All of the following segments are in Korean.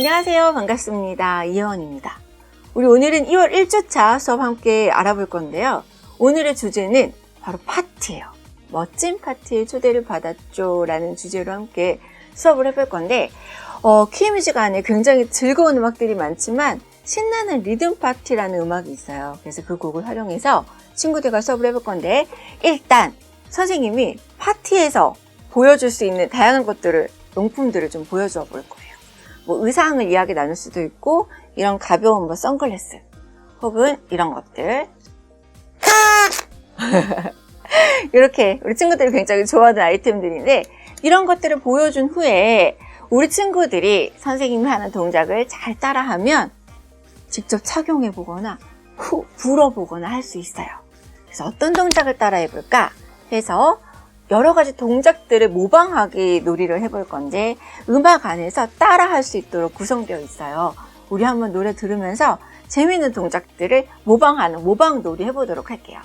안녕하세요. 반갑습니다. 이혜원입니다. 우리 오늘은 2월 1주차 수업 함께 알아볼 건데요. 오늘의 주제는 바로 파티예요. 멋진 파티에 초대를 받았죠. 라는 주제로 함께 수업을 해볼 건데, 어, 퀴뮤직 안에 굉장히 즐거운 음악들이 많지만, 신나는 리듬 파티라는 음악이 있어요. 그래서 그 곡을 활용해서 친구들과 수업을 해볼 건데, 일단 선생님이 파티에서 보여줄 수 있는 다양한 것들을, 용품들을 좀 보여줘 볼 거예요. 뭐 의상을 이야기 나눌 수도 있고, 이런 가벼운 뭐 선글라스, 혹은 이런 것들. 이렇게 우리 친구들이 굉장히 좋아하는 아이템들인데, 이런 것들을 보여준 후에 우리 친구들이 선생님이 하는 동작을 잘 따라하면 직접 착용해 보거나 후 불어 보거나 할 수 있어요. 그래서 어떤 동작을 따라해 볼까 해서 여러 가지 동작들을 모방하기 놀이를 해볼 건데 음악 안에서 따라 할 수 있도록 구성되어 있어요. 우리 한번 노래 들으면서 재미있는 동작들을 모방하는 모방 놀이 해보도록 할게요.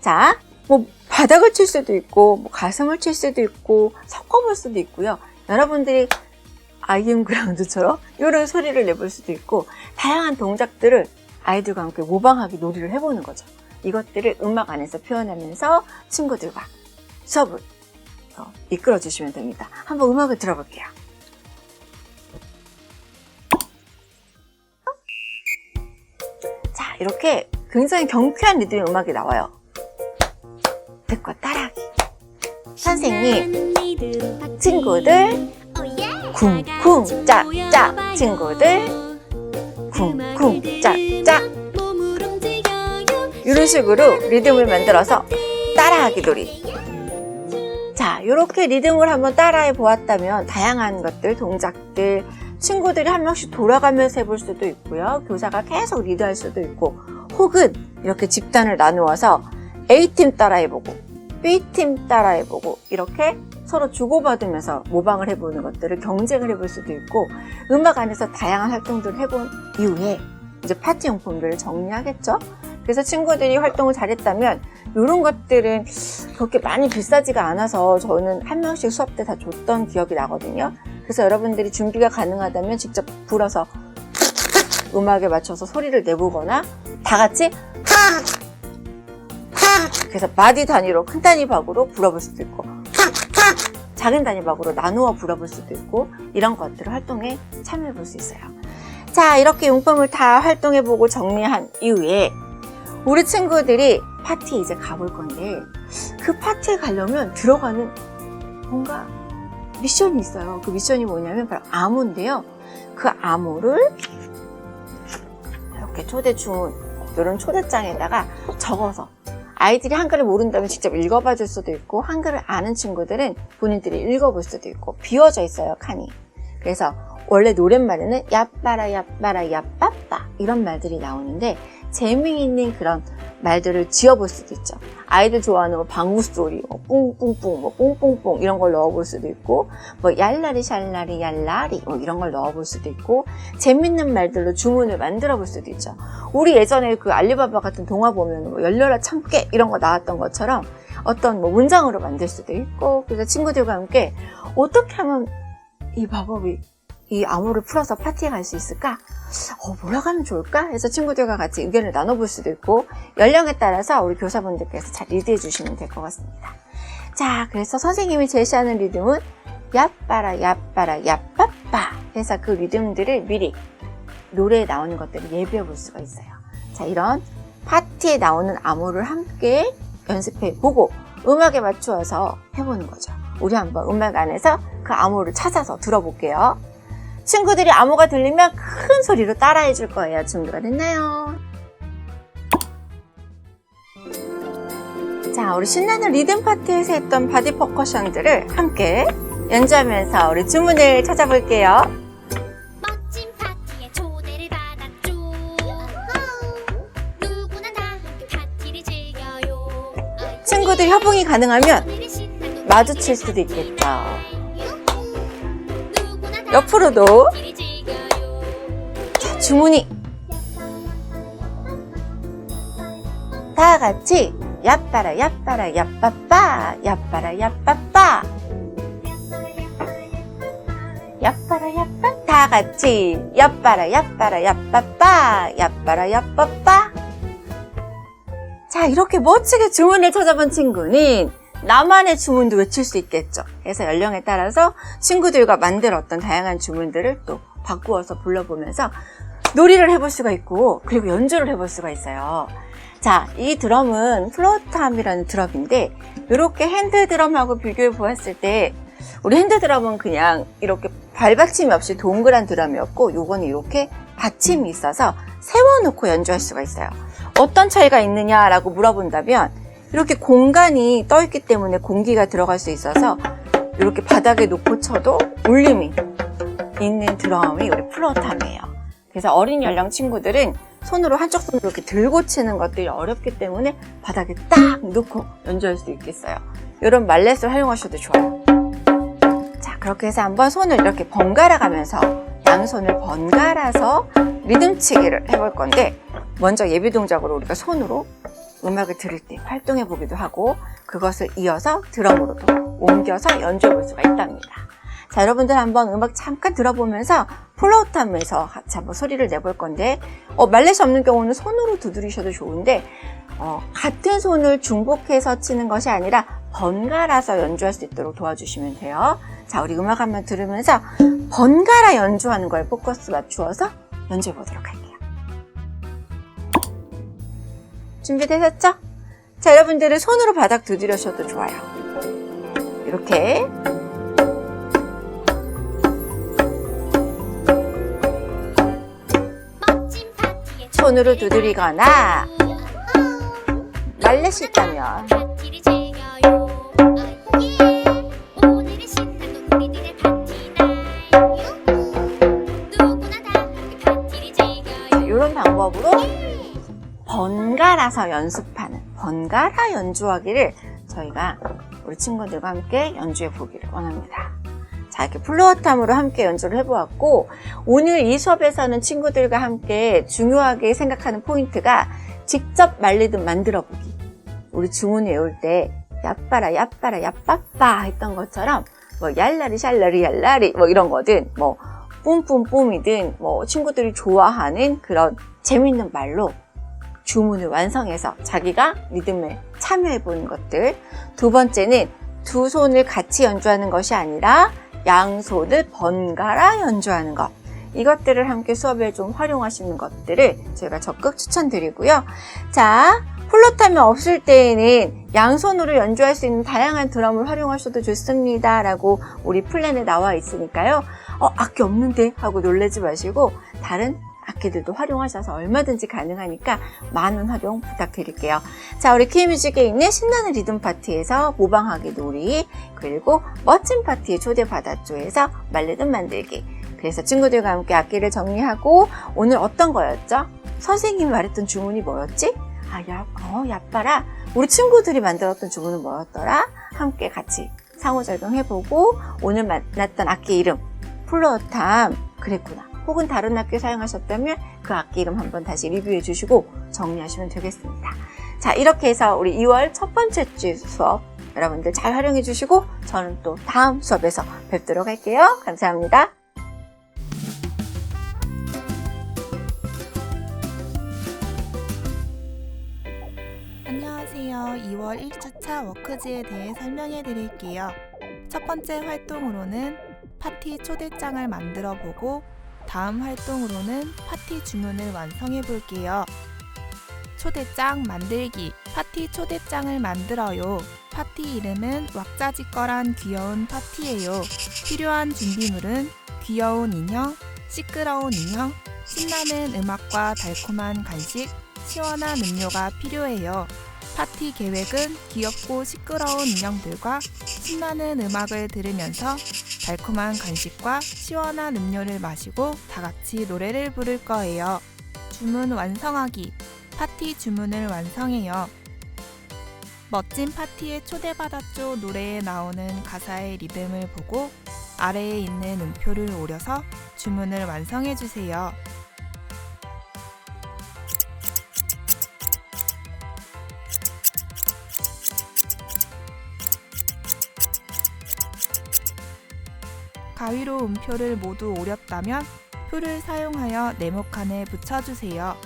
자, 뭐 바닥을 칠 수도 있고 뭐 가슴을 칠 수도 있고 섞어볼 수도 있고요. 여러분들이 아이엠 그라운드처럼 이런 소리를 내볼 수도 있고 다양한 동작들을 아이들과 함께 모방하기 놀이를 해보는 거죠. 이것들을 음악 안에서 표현하면서 친구들과 수업을 어, 이끌어 주시면 됩니다. 한번 음악을 들어볼게요. 자, 이렇게 굉장히 경쾌한 리듬의 음악이 나와요. 듣고 따라하기. 선생님, 친구들, 쿵쿵 짝짝 친구들 쿵쿵 짝짝 이런 식으로 리듬을 만들어서 따라하기 놀이 자 이렇게 리듬을 한번 따라해 보았다면 다양한 것들 동작들 친구들이 한 명씩 돌아가면서 해볼 수도 있고요 교사가 계속 리드할 수도 있고 혹은 이렇게 집단을 나누어서 A팀 따라해보고 B팀 따라해보고 이렇게 서로 주고받으면서 모방을 해보는 것들을 경쟁을 해볼 수도 있고 음악 안에서 다양한 활동들을 해본 이후에 이제 파티 용품들을 정리하겠죠. 그래서 친구들이 활동을 잘했다면 이런 것들은 그렇게 많이 비싸지가 않아서 저는 한 명씩 수업 때 다 줬던 기억이 나거든요. 그래서 여러분들이 준비가 가능하다면 직접 불어서 음악에 맞춰서 소리를 내보거나 다 같이 그래서 마디 단위로 큰 단위 박으로 불어볼 수도 있고 작은 단위 박으로 나누어 불어볼 수도 있고 이런 것들을 활동에 참여해 볼 수 있어요. 자 이렇게 용품을 다 활동해 보고 정리한 이후에 우리 친구들이 파티에 이제 가볼 건데 그 파티에 가려면 들어가는 뭔가 미션이 있어요. 그 미션이 뭐냐면 바로 암호인데요. 그 암호를 이렇게 초대 주문 이런 초대장에다가 적어서 아이들이 한글을 모른다면 직접 읽어봐 줄 수도 있고 한글을 아는 친구들은 본인들이 읽어볼 수도 있고 비워져 있어요 칸이 그래서 원래 노랫말에는 야빠라 야빠라 야빠빠 이런 말들이 나오는데 재미있는 그런 말들을 지어볼 수도 있죠. 아이들 좋아하는 뭐 방구 소리, 뭐 뿡뿡뿡, 뭐 뽕뽕뽕 이런 걸 넣어볼 수도 있고, 뭐 얄라리 샬라리 얄라리 뭐 이런 걸 넣어볼 수도 있고, 재밌는 말들로 주문을 만들어 볼 수도 있죠. 우리 예전에 그 알리바바 같은 동화 보면 뭐 열려라 참깨 이런 거 나왔던 것처럼 어떤 뭐 문장으로 만들 수도 있고, 그래서 친구들과 함께 어떻게 하면 이 마법이 이 암호를 풀어서 파티에 갈수 있을까? 어, 뭐라고 하면 좋을까? 해서 친구들과 같이 의견을 나눠볼 수도 있고 연령에 따라서 우리 교사분들께서 잘 리드해 주시면 될 것 같습니다. 자, 그래서 선생님이 제시하는 리듬은 야빠라 야빠라 야빠빠 해서 그 리듬들을 미리 노래에 나오는 것들을 예비해 볼 수가 있어요. 자, 이런 파티에 나오는 암호를 함께 연습해 보고 음악에 맞추어서 해보는 거죠. 우리 한번 음악 안에서 그 암호를 찾아서 들어볼게요. 친구들이 암호가 들리면 큰 소리로 따라해 줄 거예요. 준비가 됐나요? 자, 우리 신나는 리듬 파티에서 했던 바디 퍼커션들을 함께 연주하면서 우리 주문을 찾아볼게요. 멋진 파티에 초대를 받았죠. 누구나 다 함께 파티를 즐겨요. 친구들 협응이 가능하면 마주칠 수도 있겠다. 옆으로도. 자, 주문이 다 같이 야빠라 야빠라 야빠빠 야빠라 야빠빠 야빠라 야빠빠 다 같이 엿바라 엿바라 엿빠빠 엿바라 엿빠빠 자 이렇게 멋지게 주문을 찾아본 친구는 나만의 주문도 외칠 수 있겠죠. 그래서 연령에 따라서 친구들과 만들었던 다양한 주문들을 또 바꾸어서 불러보면서 놀이를 해볼 수가 있고 그리고 연주를 해볼 수가 있어요. 자, 이 드럼은 플로트함이라는 드럼인데 이렇게 핸드 드럼하고 비교해 보았을 때 우리 핸드 드럼은 그냥 이렇게 발받침이 없이 동그란 드럼이었고 요거는 이렇게 받침이 있어서 세워놓고 연주할 수가 있어요. 어떤 차이가 있느냐라고 물어본다면 이렇게 공간이 떠 있기 때문에 공기가 들어갈 수 있어서 이렇게 바닥에 놓고 쳐도 울림이 있는 드럼이 우리 플로탐이에요. 그래서 어린 연령 친구들은 손으로 한쪽 손으로 이렇게 들고 치는 것들이 어렵기 때문에 바닥에 딱 놓고 연주할 수 있겠어요. 이런 말렛을 활용하셔도 좋아요. 자, 그렇게 해서 한번 손을 이렇게 번갈아 가면서 양손을 번갈아서 리듬치기를 해볼 건데 먼저 예비 동작으로 우리가 손으로 음악을 들을 때 활동해 보기도 하고 그것을 이어서 드럼으로도 옮겨서 연주해 볼 수가 있답니다. 자, 여러분들 한번 음악 잠깐 들어보면서 플로우탐에서 같이 한번 소리를 내볼 건데 어, 말렛이 없는 경우는 손으로 두드리셔도 좋은데 어, 같은 손을 중복해서 치는 것이 아니라 번갈아서 연주할 수 있도록 도와주시면 돼요. 자, 우리 음악 한번 들으면서 번갈아 연주하는 거에 포커스 맞추어서 연주해 보도록 할게요. 준비되셨죠? 자, 여러분들은 손으로 바닥 두드려셔도 좋아요. 이렇게 손으로 두드리거나 말렛이 있다면 번갈아서 연습하는 번갈아 연주하기를 저희가 우리 친구들과 함께 연주해 보기를 원합니다. 자, 이렇게 플로어탐으로 함께 연주를 해보았고, 오늘 이 수업에서는 친구들과 함께 중요하게 생각하는 포인트가 직접 말리든 만들어 보기. 우리 주문 외울 때, 야빠라, 야빠라, 야빠빠 했던 것처럼, 뭐, 얄라리, 샬라리, 얄라리, 뭐 이런 거든, 뭐, 뿜뿜뿜이든, 뭐, 친구들이 좋아하는 그런 재밌는 말로 주문을 완성해서 자기가 리듬에 참여해 보는 것들. 두 번째는 두 손을 같이 연주하는 것이 아니라 양손을 번갈아 연주하는 것. 이것들을 함께 수업에 좀 활용하시는 것들을 제가 적극 추천드리고요. 자, 플로타면 없을 때에는 양손으로 연주할 수 있는 다양한 드럼을 활용하셔도 좋습니다. 라고 우리 플랜에 나와 있으니까요. 어, 악기 없는데? 하고 놀라지 마시고 다른 악기들도 활용하셔서 얼마든지 가능하니까 많은 활용 부탁드릴게요. 자, 우리 K뮤직에 있는 신나는 리듬 파티에서 모방하기 놀이, 그리고 멋진 파티에 초대받았죠에서 말리듬 만들기. 그래서 친구들과 함께 악기를 정리하고 오늘 어떤 거였죠? 선생님이 말했던 주문이 뭐였지? 아, 야, 어, 야빠라. 우리 친구들이 만들었던 주문은 뭐였더라? 함께 같이 상호작용해보고 오늘 만났던 악기 이름 플로탐 그랬구나. 혹은 다른 악기 사용하셨다면 그 악기 이름 한번 다시 리뷰해 주시고 정리하시면 되겠습니다. 자, 이렇게 해서 우리 2월 첫 번째 주 수업 여러분들 잘 활용해 주시고 저는 또 다음 수업에서 뵙도록 할게요. 감사합니다. 안녕하세요. 2월 1주차 워크지에 대해 설명해 드릴게요. 첫 번째 활동으로는 파티 초대장을 만들어 보고 다음 활동으로는 파티 주문을 완성해 볼게요. 초대장 만들기. 파티 초대장을 만들어요. 파티 이름은 왁자지껄한 귀여운 파티예요. 필요한 준비물은 귀여운 인형, 시끄러운 인형, 신나는 음악과 달콤한 간식, 시원한 음료가 필요해요. 파티 계획은 귀엽고 시끄러운 인형들과 신나는 음악을 들으면서 달콤한 간식과 시원한 음료를 마시고 다 같이 노래를 부를 거예요. 주문 완성하기. 파티 주문을 완성해요. 멋진 파티에 초대받았죠 노래에 나오는 가사의 리듬을 보고 아래에 있는 음표를 오려서 주문을 완성해 주세요. 가위로 음표를 모두 오렸다면 표를 사용하여 네모칸에 붙여주세요.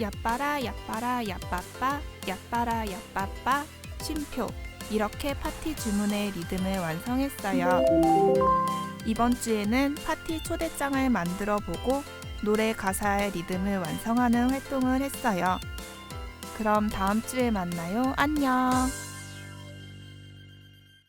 야빠라 야빠라 야빠빠 야빠라 야빠빠 쉼표 이렇게 파티 주문의 리듬을 완성했어요. 이번 주에는 파티 초대장을 만들어 보고 노래 가사의 리듬을 완성하는 활동을 했어요. 그럼 다음 주에 만나요. 안녕.